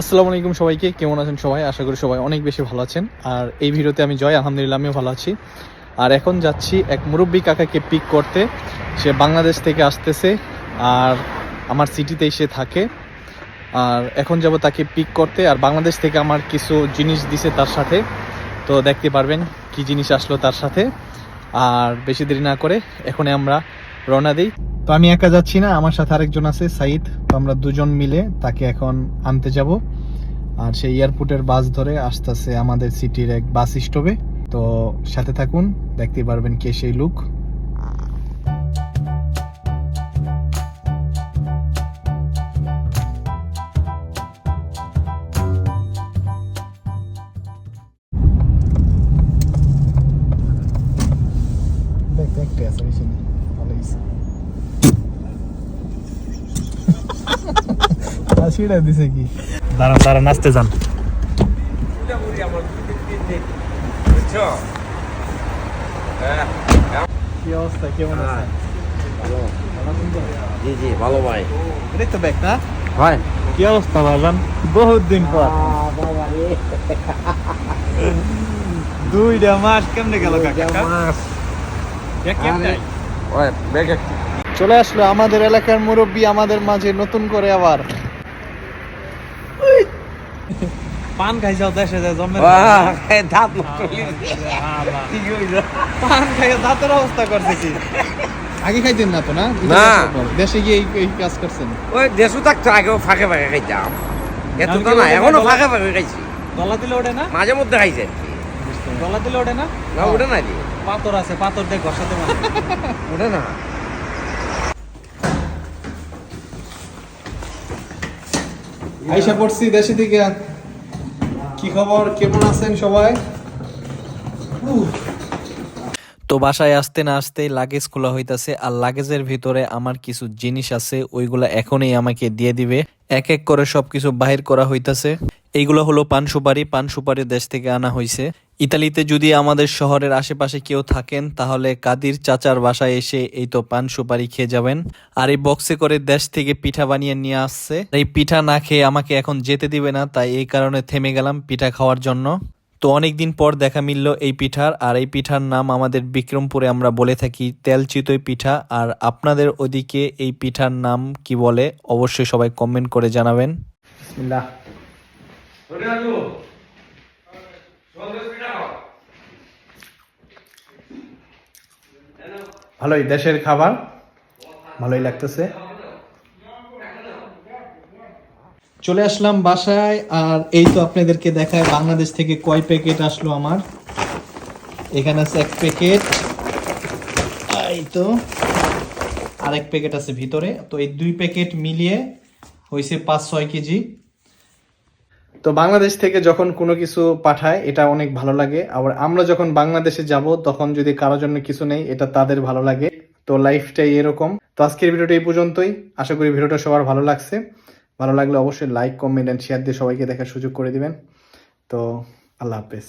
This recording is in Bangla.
আসসালামু আলাইকুম সবাইকে, কেমন আছেন সবাই? আশা করি সবাই অনেক বেশি ভালো আছেন। আর এই ভিডিওতে আমি জয়, আলহামদুলিল্লাহ, আমিও ভালো আছি। আর এখন যাচ্ছি এক মুরব্বী কাকাকে পিক করতে। সে বাংলাদেশ থেকে আসতেছে, আর আমার সিটিতে সে থাকে। আর এখন যাব তাকে পিক করতে, আর বাংলাদেশ থেকে আমার কিছু জিনিস দিছে তার সাথে। তো দেখতে পারবেন কি জিনিস আসলো তার সাথে। আর বেশি দেরি না করে, এখনই আমরা রওনা দিই। তো আমি একা যাচ্ছি না, আমার সাথে আরেকজন আছে, সাইদ। তো আমরা দুজন মিলে তাকে এখন আনতে যাব। আর সেই এয়ারপোর্টের বাস ধরে আসতেছে আমাদের সিটির এক বাস স্টপে। তো সাথে থাকুন দেখতে পারবেন কে সেই লুক। হাসিটা দিছে কি দাঁড়ান দাঁড়ান নাচতে যান। কি অবস্থা? কেমন আছে জি জি ভালো ভাই। এটাই তো ব্যাগ না? ভাই। কি অবস্থা ভাইজান বহুত দিন পর। দুইটা মাস কেমনে গেল কাকা ওই ব্যাগ চলে আসলো আমাদের এলাকার মুরব্বী আমাদের মাঝে নতুন করে আবার। পান খাইছাও দেশে যায় জন্মে দাঁত পান খাইয়ে দাঁতের অবস্থা করছে কি? আগে খাইতেন না তো না? না। দেশে গিয়ে এই- কাজ করছেন। ওই দেশু থাকতো আগেও ফাঁকে ফাঁকে খাইতাম। এত তো না এখনও ফাঁকে ফাঁকে খাইছি। গলা দিলে ওঠে না? মাঝে মধ্যে খাইছে। গলা দিলে ওঠে না? না ওটা না দি পাথর আছে পাথর দিয়ে ঘষাতে মানে ওটা না। আইসা পড়ছি দেশে থেকে কি খবর? কেমন আছেন সবাই? তো বাসায় আসতে না আসতেই লাগেজ খোলা হইতাছে আর লাগেজের ভিতরে আমার কিছু জিনিস আছে ওইগুলা এখনই আমাকে দিয়ে দিবে। এক এক করে সবকিছু বাহির করা হইতাছে। এইগুলো হলো পান সুপারি। পান সুপারি দেশ থেকে আনা হয়েছে ইতালিতে যদি আমাদের শহরের আশেপাশে কেউ থাকেন তাহলে কাদির চাচার বাসায় এসে এই তো পান সুপারি খেয়ে যাবেন। আর এই বক্সে করে দেশ থেকে পিঠা বানিয়ে নিয়ে আসছে। এই পিঠা না খেয়ে আমাকে এখন যেতে দিবে না তাই এই কারণে থেমে গেলাম পিঠা খাওয়ার জন্য। তো অনেকদিন পর দেখা মিলল এই পিঠার আর এই পিঠার নাম আমাদের বিক্রমপুরে আমরা বলে থাকি তেল চিতই পিঠা। আর আপনাদের ওদিকে এই পিঠার নাম কি বলে অবশ্যই সবাই কমেন্ট করে জানাবেন। বিসমিল্লাহ। ভালোই, দেশের খাবার ভালোই লাগতেছে। চলে আসলাম বাসায়, আর এই তো আপনাদেরকে দেখায় বাংলাদেশ থেকে কয় প্যাকেট আসলো আমার। এখানে আছে এক প্যাকেট, এই তো। আর এক প্যাকেট আছে ভিতরে, তো এই দুই প্যাকেট মিলিয়ে হয়েছে পাঁচ ছয় কেজি। তো বাংলাদেশ থেকে যখন কোনো কিছু পাঠায়, এটা অনেক ভালো লাগে। আবার আমরা যখন বাংলাদেশে যাব, তখন যদি কারও জন্য কিছু নেই, এটা তাদের ভালো লাগে। তো লাইফটাই এরকম। তো আজকের ভিডিওটা এই পর্যন্তই। আশা করি ভিডিওটা সবার ভালো লাগছে। ভালো লাগলে অবশ্যই লাইক কমেন্ট অ্যান্ড শেয়ার দিয়ে সবাইকে দেখার সুযোগ করে দিবেন। তো আল্লাহ হাফেজ।